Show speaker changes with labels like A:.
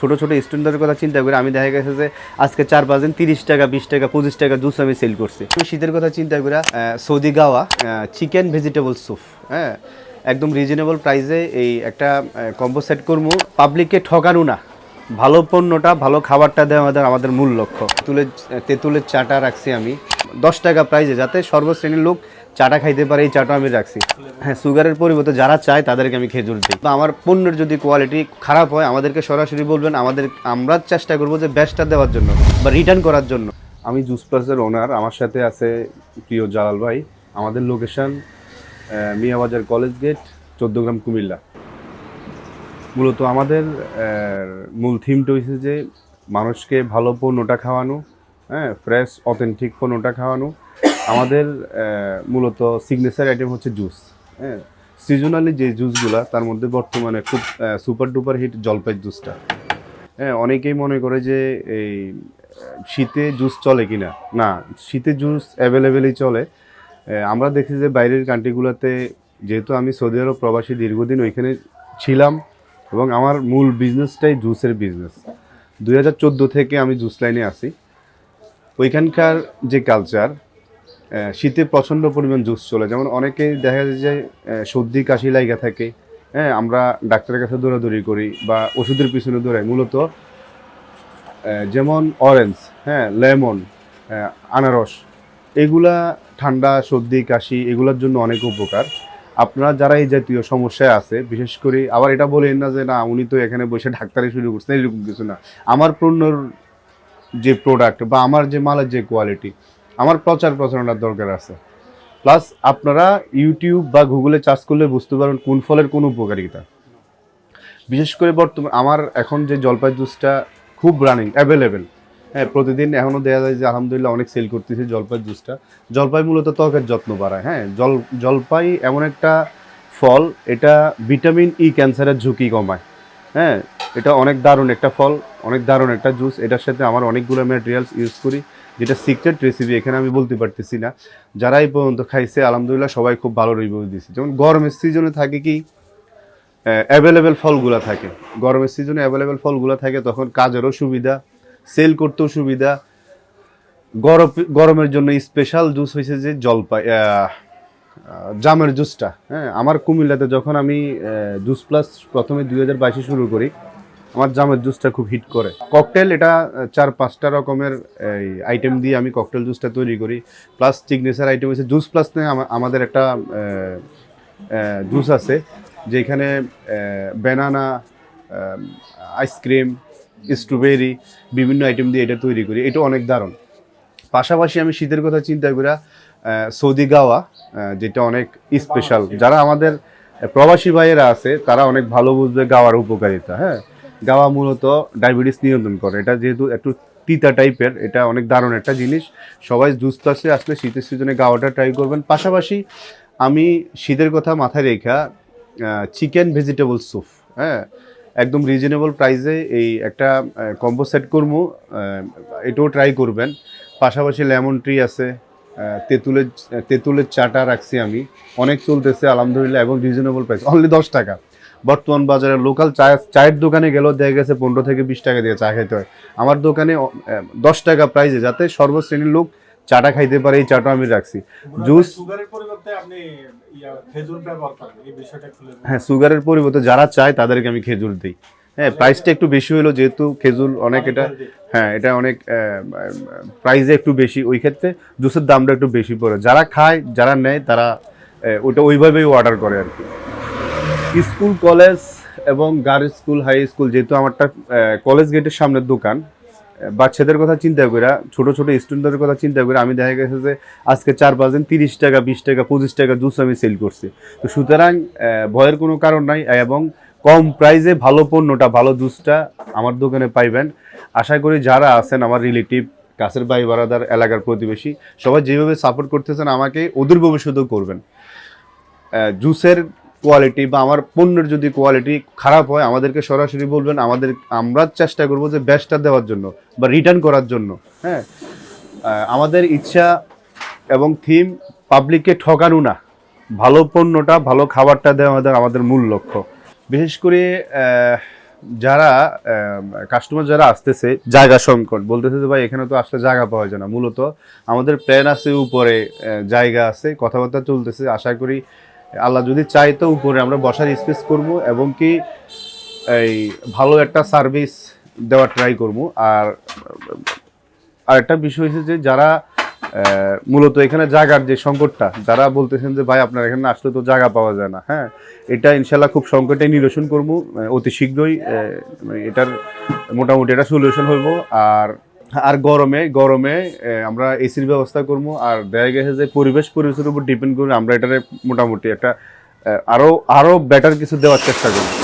A: ছোট ছোট স্টুডেন্টদের কথা চিন্তা করে আমি দেখা গেছে যে আজকে চার পাঁচ দিন তিরিশ টাকা, বিশ টাকা, পঁচিশ টাকা জুস আমি সেল করছি। শীতের কথা চিন্তা করে সৌদি গাওয়া চিকেন ভেজিটেবল স্যুপ হ্যাঁ? একদম রিজনেবল প্রাইসে এই একটা কম্বো সেট করব পাবলিককে ঠকানো না। ভালো পণ্যটা, ভালো খাবারটা দেওয়া আমাদের আমাদের মূল লক্ষ্য। তুলে তেঁতুলের চাটা রাখছি আমি। দশ টাকা প্রাইসে যাতে সর্বশ্রেণীর লোক চাটা খাইতে পারে, এই চাটা আমি রাখছি। হ্যাঁ সুগারের পরিবর্তে যারা চায় তাদেরকে আমি খেজুর দিই। বা আমার পণ্যের যদি কোয়ালিটি খারাপ হয়, আমাদেরকে সরাসরি বলবেন, আমাদের, আমরা চেষ্টা করব যে ব্যাসটা দেওয়ার জন্য বা রিটার্ন করার জন্য। আমি জুস প্লাসের ওনার আমার সাথে আছে প্রিয় জালাল ভাই। আমাদের location Miyabazar college gate Chauddagram Comilla. মূলত আমাদের মূল থিমটা হয়েছে যে, মানুষকে ভালো পণ্যটা খাওয়ানো হ্যাঁ ফ্রেশ অথেন্টিক পণ্যটা খাওয়ানো। আমাদের মূলত সিগনেচার আইটেম হচ্ছে জুস হ্যাঁ। সিজনালি যে জুসগুলো তার মধ্যে বর্তমানে খুব সুপার ডুপার হিট জলপাই জুসটা হ্যাঁ অনেকেই মনে করে যে এই, শীতে জুস চলে কিনা। না না শীতে জুস অ্যাভেলেবেলই চলে। আমরা দেখি যে বাইরের কান্ট্রিগুলোতে যেহেতু আমি সৌদি আরব প্রবাসী, দীর্ঘদিন ওইখানে ছিলাম এবং আমার মূল বিজনেসটাই জুসের বিজনেস দুই হাজার চোদ্দ থেকে আমি জুস লাইনে আসি ওইখানকার যে কালচার শীতে প্রচণ্ড পরিমাণ জুস চলে। যেমন অনেকেই দেখা যায় যে সর্দি, কাশি লাইগা থাকে। হ্যাঁ আমরা ডাক্তারের কাছে দৌড়াদৌড়ি করি বা ওষুধের পিছনে দৌড়াই। মূলত যেমন অরেঞ্জ হ্যাঁ লেমন আনারস, এগুলা ঠান্ডা, সর্দি, কাশি, এগুলোর জন্য অনেক উপকার। আপনারা যারা এই জাতীয় সমস্যায় আছে, বিশেষ করে আবার এটা বলেন না যে, না, উনি তো এখানে বসে ডাক্তারি শুরু করছেন, এরকম কিছু না। আমার পণ্যর যে প্রোডাক্ট বা আমার যে মালের যে কোয়ালিটি আমার প্রচার প্রচারণার দরকার আছে। প্লাস আপনারা ইউটিউব বা গুগলে চার্জ করলে বুঝতে পারবেন কোন ফলের কোন উপকারিতা। বিশেষ করে বর্তমান, আমার এখন যে জলপাই জুসটা খুব রানিং অ্যাভেলেবেল হ্যাঁ প্রতিদিন এখনও দেখা যায় যে আলহামদুলিল্লাহ অনেক সেল করতেছি জলপাই জুসটা জলপাই মূলত ত্বকের যত্ন বাড়ায় হ্যাঁ। জল, জলপাই এমন একটা ফল, এটা ভিটামিন ই ক্যান্সারের ঝুঁকি কমায়। হ্যাঁ এটা অনেক দারুণ একটা ফল, অনেক দারুণ একটা জুস এটার সাথে আমার অনেকগুলো ম্যাটেরিয়ালস ইউজ করি, যেটা সিক্রেট রেসিপি এখানে আমি বলতে পারতেছি না। যারা এই পর্যন্ত খাইছে, আলহামদুলিল্লাহ সবাই খুব ভালো রিভিউ দিচ্ছে যেমন গরমের সিজনে থাকে কি অ্যাভেলেবেল ফলগুলো থাকে। গরমের সিজনে অ্যাভেলেবেল ফলগুলো থাকে, তখন কাজেরও সুবিধা সেল করতেও সুবিধা। গরম, গরমের জন্য স্পেশাল জুস হয়েছে যে জলপাই জামের জুসটা হ্যাঁ? আমার কুমিল্লাতে যখন আমি জুস প্লাস প্রথমে দুই হাজার বাইশে শুরু করি, আমার জামের জুসটা খুব হিট করে। ককটেল এটা চার, পাঁচটা রকমের, এই আইটেম দিয়ে আমি ককটেল জুসটা তৈরি করি। প্লাস সিগনেচার আইটেম হচ্ছে জুস প্লাস নিয়ে আমাদের একটা জুস আছে, যেখানে ব্যানানা আইসক্রিম স্ট্রবেরি বিভিন্ন আইটেম দিয়ে এটা তৈরি করি। এটা অনেক দারুণ। পাশাপাশি আমি শীতের কথা চিন্তা করে সৌদি গাওয়া যেটা অনেক স্পেশাল যারা আমাদের প্রবাসী ভাইয়েরা আছে, তারা অনেক ভালো বুঝবে গাওয়ার উপকারিতা হ্যাঁ? গাওয়া মূলত ডায়াবেটিস নিয়ন্ত্রণ করে। এটা যেহেতু একটু তিতা টাইপের, এটা অনেক দারুণ একটা জিনিস। সবাই জুস প্লাসে আসলে শীতের সিজনে গাওয়াটা ট্রাই করবেন। পাশাপাশি আমি শীতের কথা মাথায় রেখা চিকেন ভেজিটেবল স্যুপ হ্যাঁ? একদম রিজনেবল প্রাইসে এই একটা কম্বো সেট করব এটাও ট্রাই করবেন। পাশাপাশি লেমন ট্রি আছে তেঁতুলের তেঁতুলের চাটা রাখছি আমি। অনেক চলতেছে আলহামদুলিল্লাহ এবং রিজনেবল প্রাইস অনলি দশ টাকা। বর্তমান বাজারে লোকাল চা চায়ের দোকানে গেলেও দেখা গেছে পনেরো থেকে বিশ টাকা দিয়ে চা খাইতে হয়। আমার দোকানে দশ টাকা প্রাইসে যাতে সর্বশ্রেণীর লোক চাটা খাইতে পারে এই চাটা আমি রাখছি। জুস
B: খুলে বলুন।
A: হ্যাঁ সুগারের পরিবর্তে যারা চায় তাদেরকে আমি খেজুর দিই। হ্যাঁ প্রাইসটা একটু বেশি হলো যেহেতু খেজুর অনেক এটা হ্যাঁ এটা অনেক প্রাইসে একটু বেশি ওই ক্ষেত্রে জুসের দামটা একটু বেশি পড়ে। যারা খায় যারা নেয় তারা ওটা ওইভাবেই অর্ডার করে আর কি। স্কুল কলেজ এবং গার্লস স্কুল হাই স্কুল যেহেতু আমারটা কলেজ গেটের সামনের দোকান বাচ্চাদের কথা চিন্তা করে ছোট ছোট স্টুডেন্টদের কথা চিন্তা করে আমি দেখা গেছে যে আজকে চার পাঁচ দিন তিরিশ টাকা বিশ টাকা পঁচিশ টাকা জুস আমি সেল করছি। তো সুতরাং ভয়ের কোনো কারণ নাই এবং কম প্রাইসে ভালো পণ্যটা, ভালো জুসটা আমার দোকানে পাইবেন। আশা করি যারা আছেন আমার রিলেটিভ কাছের ভাই বারাদার এলাকার প্রতিবেশী, সবাই যেভাবে সাপোর্ট করতেছেন আমাকে ওদের ভবিষ্যতেও করবেন। জুসের কোয়ালিটি বা আমার পণ্যের যদি কোয়ালিটি খারাপ হয়, আমাদেরকে সরাসরি বলবেন, আমাদের, আমরা চেষ্টা করব যে বেস্টটা দেওয়ার জন্য বা রিটার্ন করার জন্য হ্যাঁ? আমাদের ইচ্ছা এবং থিম পাবলিককে ঠকানো না। ভালো পণ্যটা, ভালো খাবারটা দেওয়া আমাদের মূল লক্ষ্য। বিশেষ করে যারা কাস্টমার যারা আসতেছে, জায়গা সংকট, বলতেছে যে, ভাই, এখানে তো আসলে জায়গা পাওয়া যায় না। মূলত আমাদের প্ল্যান আছে উপরে জায়গা আছে, কথাবার্তা চলতেছে। আশা করি আল্লাহ যদি চাই তো উপরে আমরা বসার স্পেস করব এবং কি এই ভালো একটা সার্ভিস দেওয়ার ট্রাই করব। আর আর একটা বিষয় হচ্ছে যে, যারা মূলত এখানে জায়গার যে সংকটটা যারা বলতেছেন যে ভাই আপনার এখানে আসলে তো জায়গা পাওয়া যায় না। হ্যাঁ এটা ইনশাল্লাহ খুব সংকটে নিরসন করব অতি শীঘ্রই মানে এটার মোটামুটি এটা সলিউশন হইব। আর আর গরমে গরমে আমরা এসির ব্যবস্থা করব। আর দেখা গেছে যে পরিবেশ পরিবেশের উপর ডিপেন্ড করে আমরা এটারে মোটামুটি একটা আহ, আরও আরও বেটার কিছু দেওয়ার চেষ্টা করব।